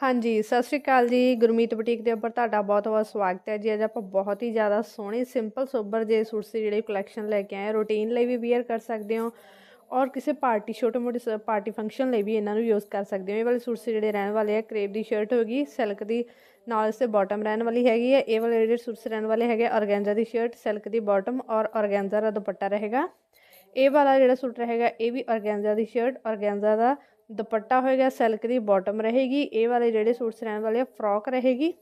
ਹਾਂਜੀ, ਸਤਿ ਸ਼੍ਰੀ ਅਕਾਲ ਜੀ। ਗੁਰਮੀਤ ਬੁਟੀਕ ਦੇ ਉੱਪਰ ਤੁਹਾਡਾ ਬਹੁਤ-ਬਹੁਤ ਸਵਾਗਤ ਹੈ ਜੀ। ਅੱਜ ਆਪਾਂ ਬਹੁਤ ਹੀ ਜ਼ਿਆਦਾ ਸੋਹਣੇ ਸਿੰਪਲ ਸੋਬਰ ਜੇ ਸੂਟਸ ਦੀ ਜਿਹੜੀ ਕਲੈਕਸ਼ਨ ਲੈ ਕੇ ਆਏ ਰੂਟੀਨ ਲਈ ਵੀ ਵੇਅਰ ਕਰ ਸਕਦੇ ਹੋ ਔਰ ਕਿਸੇ ਪਾਰਟੀ ਛੋਟੇ ਮੋਟੇ ਪਾਰਟੀ ਫੰਕਸ਼ਨ ਲਈ ਵੀ ਇਹਨਾਂ ਨੂੰ ਯੂਜ਼ ਕਰ ਸਕਦੇ ਹੋ। ਇਹ ਵਾਲੇ ਸੂਟਸ ਜਿਹੜੇ ਰਹਿਣ ਵਾਲੇ ਆ ਕਰੇਪ ਦੀ ਸ਼ਰਟ ਹੋਗੀ ਸਿਲਕ ਦੀ, ਨਾਲ ਇਸੇ ਬਾਟਮ ਰਹਿਣ ਵਾਲੀ ਹੈਗੀ ਹੈ। ਇਹ ਵਾਲੇ ਜਿਹੜੇ ਸੂਟਸ ਰਹਿਣ ਵਾਲੇ ਹੈਗੇ ਔਰਗੈਂਜ਼ਾ ਦੀ ਸ਼ਰਟ ਸਿਲਕ ਦੀ ਬਾਟਮ ਔਰ ਔਰਗੈਂਜ਼ਾ ਦਾ ਦੁਪੱਟਾ ਰਹੇਗਾ। ਇਹ ਵਾਲਾ ਜਿਹੜਾ ਸੂਟ ਰਹੇਗਾ, ਇਹ ਵੀ ਔਰਗੈਂਜ਼ਾ ਦੀ ਸ਼ਰਟ ਔਰਗੈਂਜ਼ਾ ਦਾ ਦੁਪੱਟਾ ਹੋਏਗਾ, ਸਿਲਕ ਦੀ ਬਾਟਮ ਰਹੇਗੀ, ਇਹ ਵਾਲੇ ਜਿਹੜੇ ਸੂਟਸ ਰਹਿਣ ਵਾਲੇ ਆ ਫਰੋਕ ਰਹੇਗੀ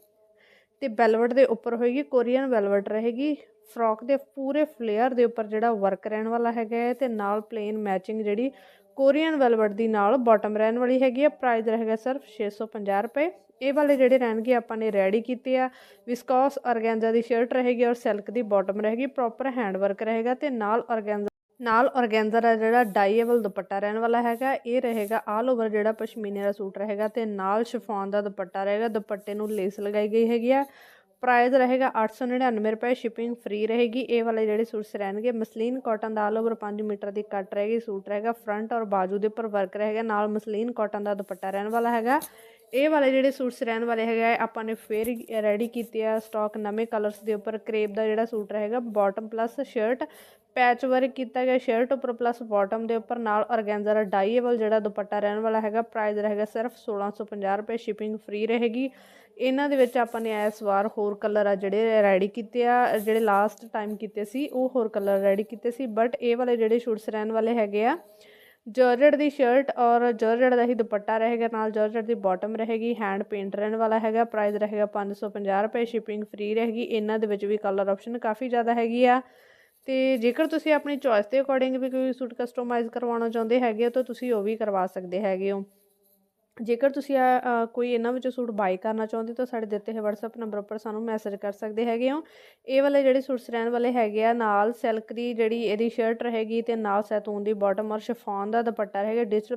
ਤੇ ਵੈਲਵਟ ਦੇ ਉੱਪਰ ਹੋਏਗੀ ਕੋਰੀਅਨ ਵੈਲਵਟ ਰਹੇਗੀ ਫਰੋਕ ਦੇ ਪੂਰੇ ਫਲੇਅਰ ਦੇ ਉੱਪਰ ਜਿਹੜਾ ਵਰਕ ਰਹਿਣ ਵਾਲਾ ਹੈਗਾ ਹੈ ਤੇ ਨਾਲ ਪਲੇਨ ਮੈਚਿੰਗ ਜਿਹੜੀ ਕੋਰੀਅਨ ਵੈਲਵਟ ਦੀ ਨਾਲ ਬਾਟਮ ਰਹਿਣ ਵਾਲੀ ਹੈਗੀ ਆ ਪ੍ਰਾਈਸ ਰਹੇਗਾ ਸਿਰਫ 650 ਰੁਪਏ। ਇਹ ਵਾਲੇ ਜਿਹੜੇ ਰਹਿਣਗੇ, ਆਪਾਂ ਨੇ ਰੈਡੀ ਕੀਤੇ ਆ ਵਿਸਕੋਸ ਔਰਗੈਂਜ਼ਾ ਦੀ ਸ਼ਰਟ ਰਹੇਗੀ ਔਰ ਸਿਲਕ ਦੀ ਬਾਟਮ ਰਹੇਗੀ ਪ੍ਰੋਪਰ ਹੈਂਡ ਵਰਕ ਰਹੇਗਾ ਤੇ ਨਾਲ ਔਰਗੈਂਜ਼ਾ ਨਾਲ ਔਰਗੈਂਜ਼ਾ ਦਾ ਜਿਹੜਾ ਡਾਈਏਬਲ ਦੁਪੱਟਾ ਰਹਿਣ ਵਾਲਾ ਹੈਗਾ, ਇਹ ਰਹੇਗਾ ਆਲ ਓਵਰ ਜਿਹੜਾ ਪਸ਼ਮੀਨੇ ਦਾ ਸੂਟ ਰਹੇਗਾ ਤੇ ਨਾਲ ਸ਼ਿਫੋਨ ਦਾ ਦੁਪੱਟਾ ਰਹੇਗਾ, ਦੁਪੱਟੇ ਨੂੰ ਲੇਸ ਲਗਾਈ ਗਈ ਹੈਗੀ ਆ। ਪ੍ਰਾਈਸ ਰਹੇਗਾ 899 ਰੁਪਏ ਸ਼ਿਪਿੰਗ ਫ੍ਰੀ ਰਹੇਗੀ। ਇਹ ਵਾਲੇ ਜਿਹੜੇ ਸੂਟਸ ਰਹਿਣਗੇ, ਮਸਲੀਨ ਕਾਟਨ ਦਾ ਆਲ ਓਵਰ 5 ਮੀਟਰ ਦੀ ਕੱਟ ਰਹੇਗੀ, ਸੂਟ ਰਹੇਗਾ ਫਰੰਟ ਔਰ ਬਾਜੂ ਦੇ ਉੱਪਰ ਵਰਕ ਰਹੇਗਾ, ਨਾਲ ਮਸਲੀਨ ਕਾਟਨ ਦਾ ਦੁਪੱਟਾ ਰਹਿਣ ਵਾਲਾ ਹੈਗਾ। ਇਹ ਵਾਲੇ ਜਿਹੜੇ ਸੂਟਸ ਰਹਿਣ ਵਾਲੇ ਹੈਗਾ ਆਪਾਂ ਨੇ ਫੇਰ ਰੈਡੀ ਕੀਤੇ ਆ ਸਟਾਕ ਨਵੇਂ ਕਲਰਸ ਦੇ ਉੱਪਰ ਕਰੇਪ ਦਾ ਜਿਹੜਾ ਸੂਟ ਰਹੇਗਾ bottom plus shirt patch work ਕੀਤਾ ਗਿਆ ਸ਼ਰਟ ਉੱਪਰ ਪਲੱਸ ਬਾਟਮ ਦੇ ਉੱਪਰ, ਨਾਲ ਔਰਗੈਂਜ਼ਾ ਦਾ ਡਾਈਏਬਲ ਜਿਹੜਾ ਦੁਪੱਟਾ ਰਹਿਣ ਵਾਲਾ ਹੈਗਾ ਪ੍ਰਾਈਸ ਰਹੇਗਾ ਸਿਰਫ 1650 ਰੁਪਏ ਸ਼ਿਪਿੰਗ ਫ੍ਰੀ ਰਹੇਗੀ। ਇਹਨਾਂ ਦੇ ਵਿੱਚ ਆਪਾਂ ਨੇ ਇਸ ਵਾਰ ਹੋਰ ਕਲਰ ਆ ਜਿਹੜੇ ਰੈਡੀ ਕੀਤੇ ਆ, ਜਿਹੜੇ ਲਾਸਟ ਟਾਈਮ ਕੀਤੇ ਸੀ, ਉਹ ਹੋਰ ਕਲਰ ਰੈਡੀ ਕੀਤੇ ਸੀ ਬਟ ਇਹ ਵਾਲੇ ਜਿਹੜੇ ਸ਼ੂਟਸ ਰਹਿਣ ਵਾਲੇ ਹੈਗੇ ਆ ਜਰਜਟ ਦੀ ਸ਼ਰਟ ਔਰ ਜੋਰਜਟ ਦਾ ਹੀ ਦੁਪੱਟਾ ਰਹੇਗਾ, ਨਾਲ ਜੋਰਜਟ ਦੀ ਬਾਟਮ ਰਹੇਗੀ ਹੈਂਡ ਪੇਂਟ ਰਹਿਣ ਵਾਲਾ ਹੈਗਾ ਪ੍ਰਾਈਸ ਰਹੇਗਾ 550 ਰੁਪਏ ਸ਼ਿਪਿੰਗ ਫ੍ਰੀ ਰਹੇਗੀ, ਇਹਨਾਂ ਦੇ ਵਿੱਚ ਵੀ ਕਲਰ ਆਪਸ਼ਨ ਕਾਫੀ ਜ਼ਿਆਦਾ ਹੈਗੀ ਆ। ਤੇ ਜੇਕਰ ਤੁਸੀਂ ਆਪਣੀ ਚੋਇਸ ਦੇ ਅਕੋਰਡਿੰਗ ਵੀ ਕੋਈ ਸੂਟ ਕਸਟਮਾਈਜ਼ ਕਰਵਾਉਣਾ ਚਾਹੁੰਦੇ ਹੈਗੇ ਹੋ, ਤਾਂ ਤੁਸੀਂ ਉਹ ਵੀ ਕਰਵਾ ਸਕਦੇ ਹੈਗੇ ਹੋ। ਜੇਕਰ ਤੁਸੀਂ ਕੋਈ ਇਹਨਾਂ ਵਿੱਚੋਂ ਸੂਟ ਬਾਈ ਕਰਨਾ ਚਾਹੁੰਦੇ ਤਾਂ ਸਾਡੇ ਦਿੱਤੇ ਹੋਏ WhatsApp ਨੰਬਰ ਉੱਪਰ ਸਾਨੂੰ ਮੈਸੇਜ ਕਰ ਸਕਦੇ ਹੈਗੇ ਹੋ। ਇਹ ਵਾਲੇ ਜਿਹੜੇ ਸੂਟਸ ਰਹਿਣ ਵਾਲੇ ਹੈਗੇ ਆ, ਨਾਲ ਸਿਲਕ ਦੀ ਜਿਹੜੀ ਇਹਦੀ ਸ਼ਰਟ ਰਹੇਗੀ ਤੇ ਨਾਲ ਸੈਤੂਨ ਦੀ ਬਾਟਮ ਔਰ ਸ਼ਿਫੋਨ ਦਾ ਦੁਪੱਟਾ ਰਹੇਗਾ ਡਿਜੀਟਲ